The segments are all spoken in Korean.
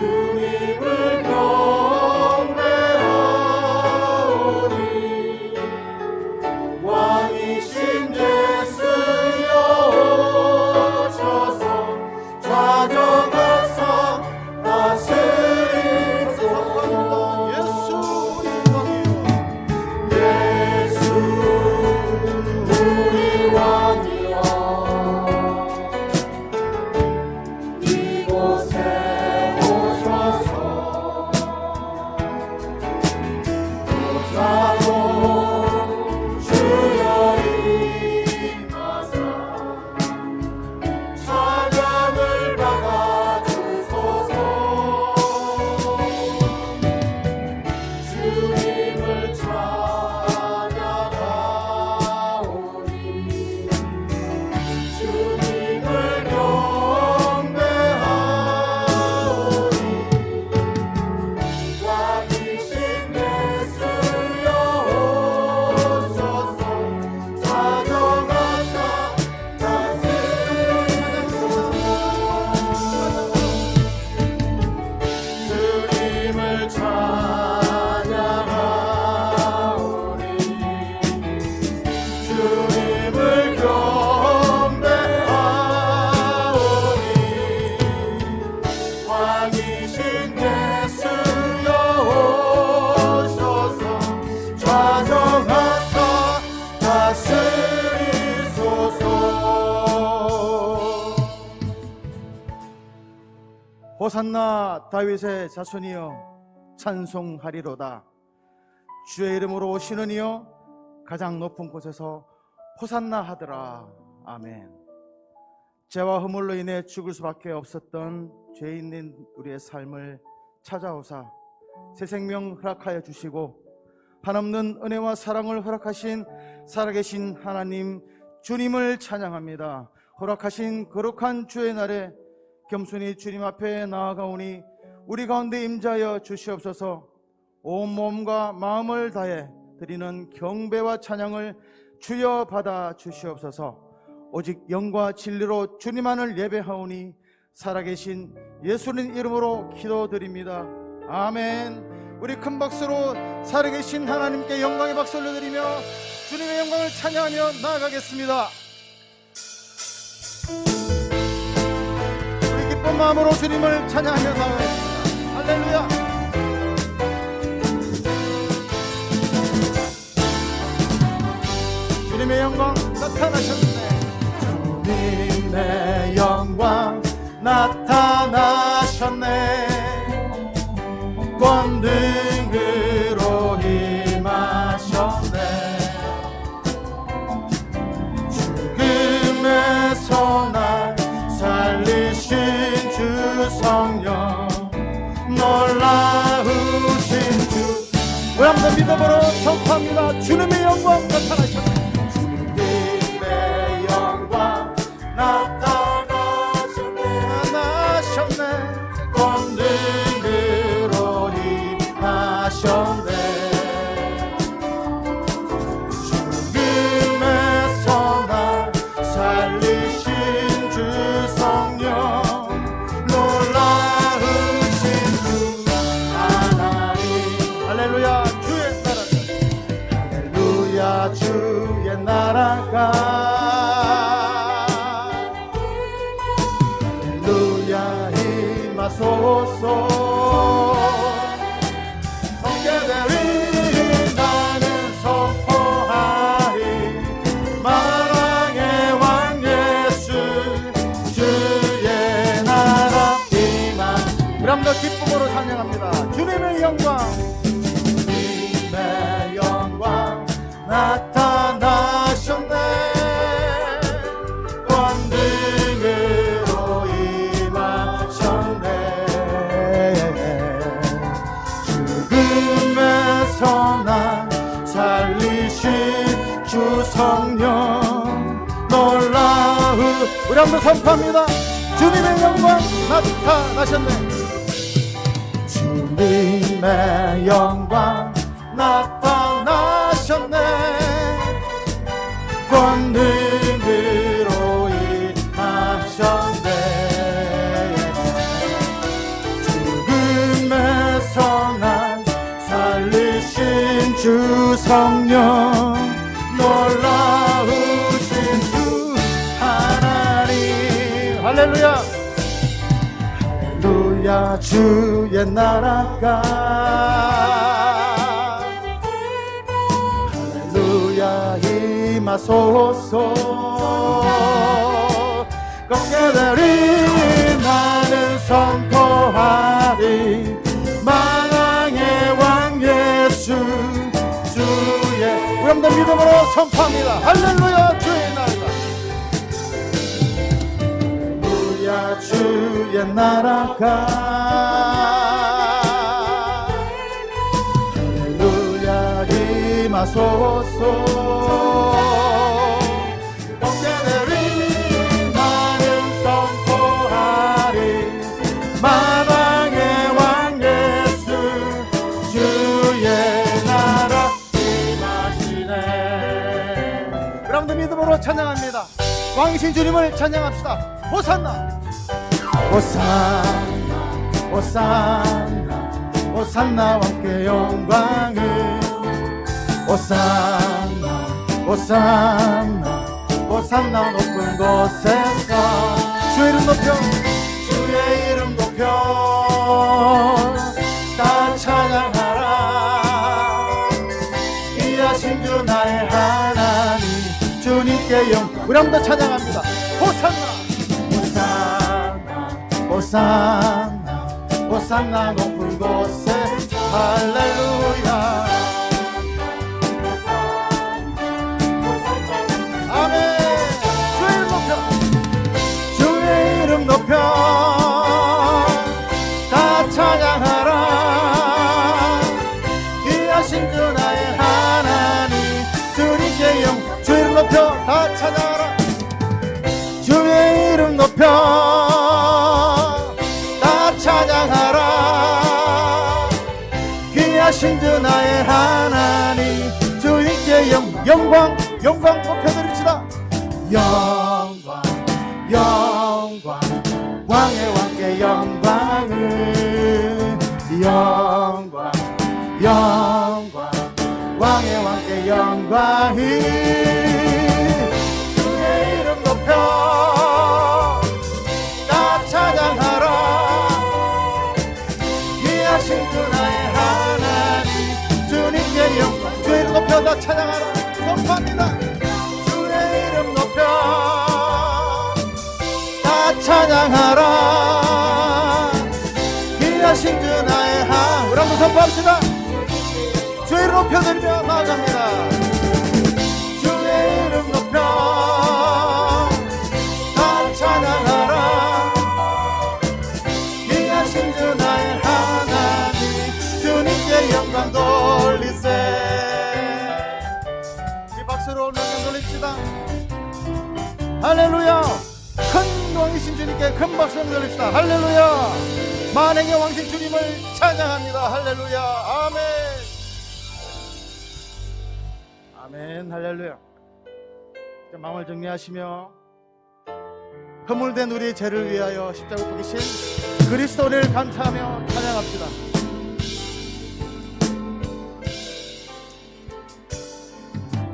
주 호산나 다윗의 자손이여 찬송하리로다. 주의 이름으로 오시는 이여 가장 높은 곳에서 호산나 하더라. 아멘. 죄와 허물로 인해 죽을 수밖에 없었던 죄인인 우리의 삶을 찾아오사 새 생명 허락하여 주시고 한없는 은혜와 사랑을 허락하신 살아계신 하나님 주님을 찬양합니다. 허락하신 거룩한 주의 날에 겸손히 주님 앞에 나아가오니 우리 가운데 임자여 주시옵소서. 온 몸과 마음을 다해 드리는 경배와 찬양을 주여 받아 주시옵소서. 오직 영과 진리로 주님만을 예배하오니 살아계신 예수님 이름으로 기도드립니다. 아멘. 우리 큰 박수로 살아계신 하나님께 영광의 박수 올려드리며 주님의 영광을 찬양하며 나아가겠습니다 기쁜 마음으로 주님을 찬양하며 나아가겠습니다. 할렐루야. 주님의 영광 나타나셨네. 주님의 영광 나타나셨네. 권능 성령. 놀라우신 주. 우리 한번 믿어보러 선포합니다. 주님의 영광 나타나셨 기쁨으로 찬양합니다. 주님의 영광 한번 선포합니다. 주님의 영광 나타나셨네. 주님의 영광 나타나셨네. 권능으로 임하셨네. 죽음에서 난 살리신 주 성령 주의 나라가. 할렐루야 임하소서. 꺾여내리 나는 선포하리. 만왕의 왕 예수 주의. 한번 믿음으로 선포합니다. 할렐루야 주의 나라가 할렐루야 임하소서 찬양합니다. 왕이신 주님을 찬양합시다. 호산나 호산나 호산나 호산나 왕께 영광을. 호산나 호산나 호산나 높은 곳에서 주의 이름 높여 주의 이름 높여. 다 찬양하라. 귀하신 주 나의 하나님 주님께 영 우리 한번 더 찬양합니다 호산나 호산나 높은 곳에 할렐루야 영광 영광 왕의 왕께 영광이 높여드리며 나아갑니다 주의 이름 높여 다 찬양하라. 귀하신 주 나의 하나님 주님께 영광 돌리세. 우리 박수로 영광 돌립시다. 할렐루야. 큰 왕이신 주님께 큰 박수 한번 돌립시다. 할렐루야. 만행의 왕신 주님을 찬양합니다. 할렐루야. 아멘 아멘 할렐루야. 마음을 정리하시며 허물된 우리의 죄를 위하여 십자가 못 박이신 그리스도를 감사하며 찬양합시다.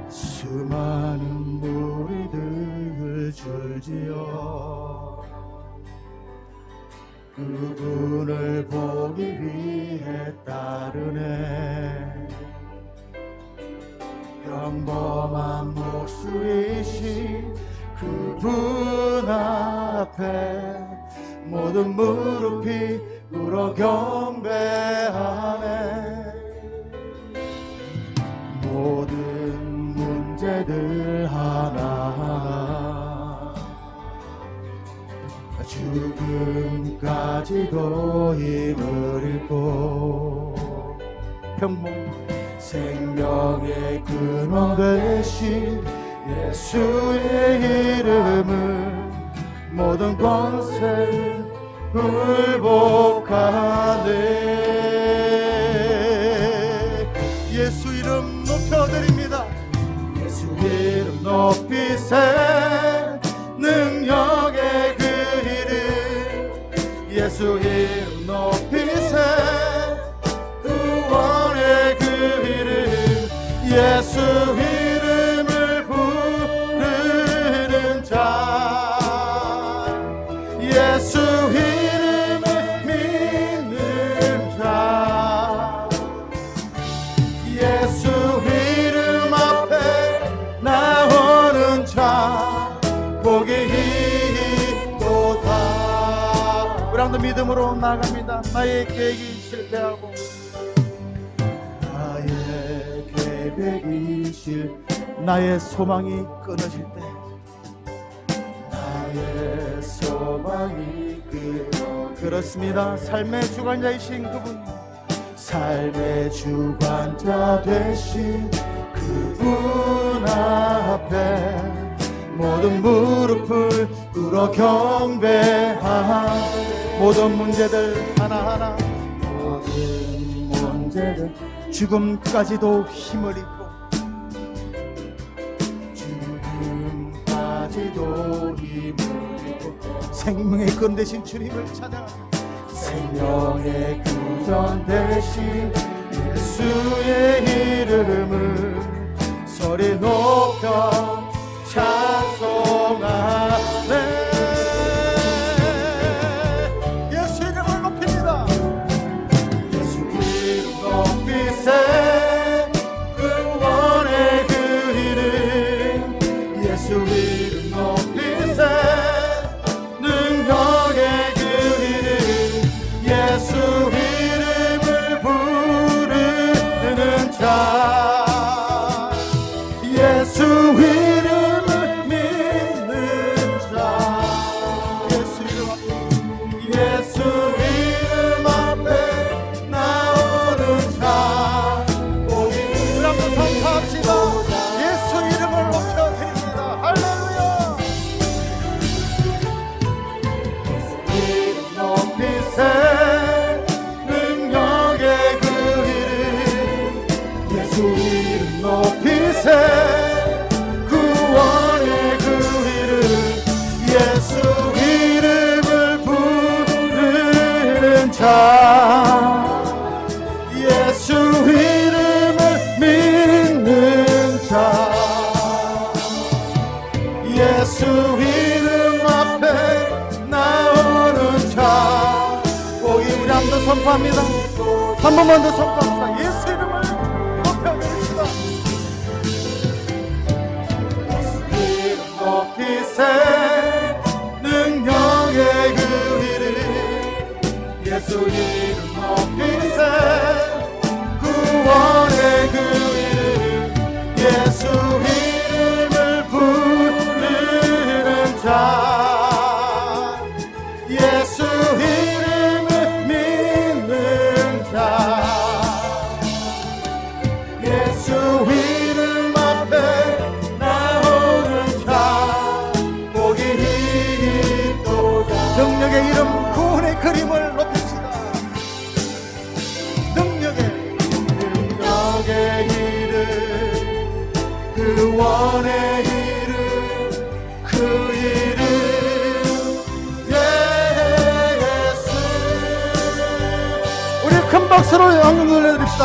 수많은 무리들 줄지어 그분을 보기 위해 따르네 평범한 목수이신 그분 앞에 모든 무릎이 꿇어 경배하네. 모든 문제들 하나하나 죽음까지도 힘을 근원 되신 예수의 이름을 모든 권세 굴복하네. 예수 이름 높여드립니다. 예수 이름 높이세 능력의 그 이름. 예수 이름 높이 믿음으로 나갑니다. 나의 계획이 실패하고. 나의 계획이 실 나의 소망이 끊어질 때. 나의 소망이 그렇습니다. 삶의 주관자이신 그분 삶의 주관자 되신 그분 앞에 모든 무릎을 꿇어 경배한 모든 문제들 하나하나. 모든 문제들. 죽음까지도 힘을 입고. 죽음까지도 힘을 입고. 생명의 근 대신 주님을 찬양합니다. 생명의 구전 대신 예수의 예수 선포합니다. 한 번만 더선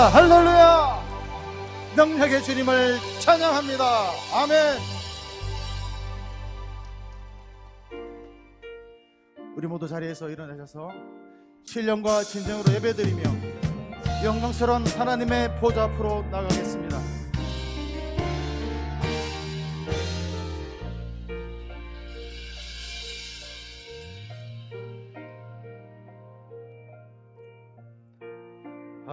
돌려드립시다 할렐루야. 능력의 주님을 찬양합니다. 아멘. 우리 모두 자리에서 일어나셔서 신령과 진정으로 예배드리며 영광스러운 하나님의 보좌 앞으로 나가겠습니다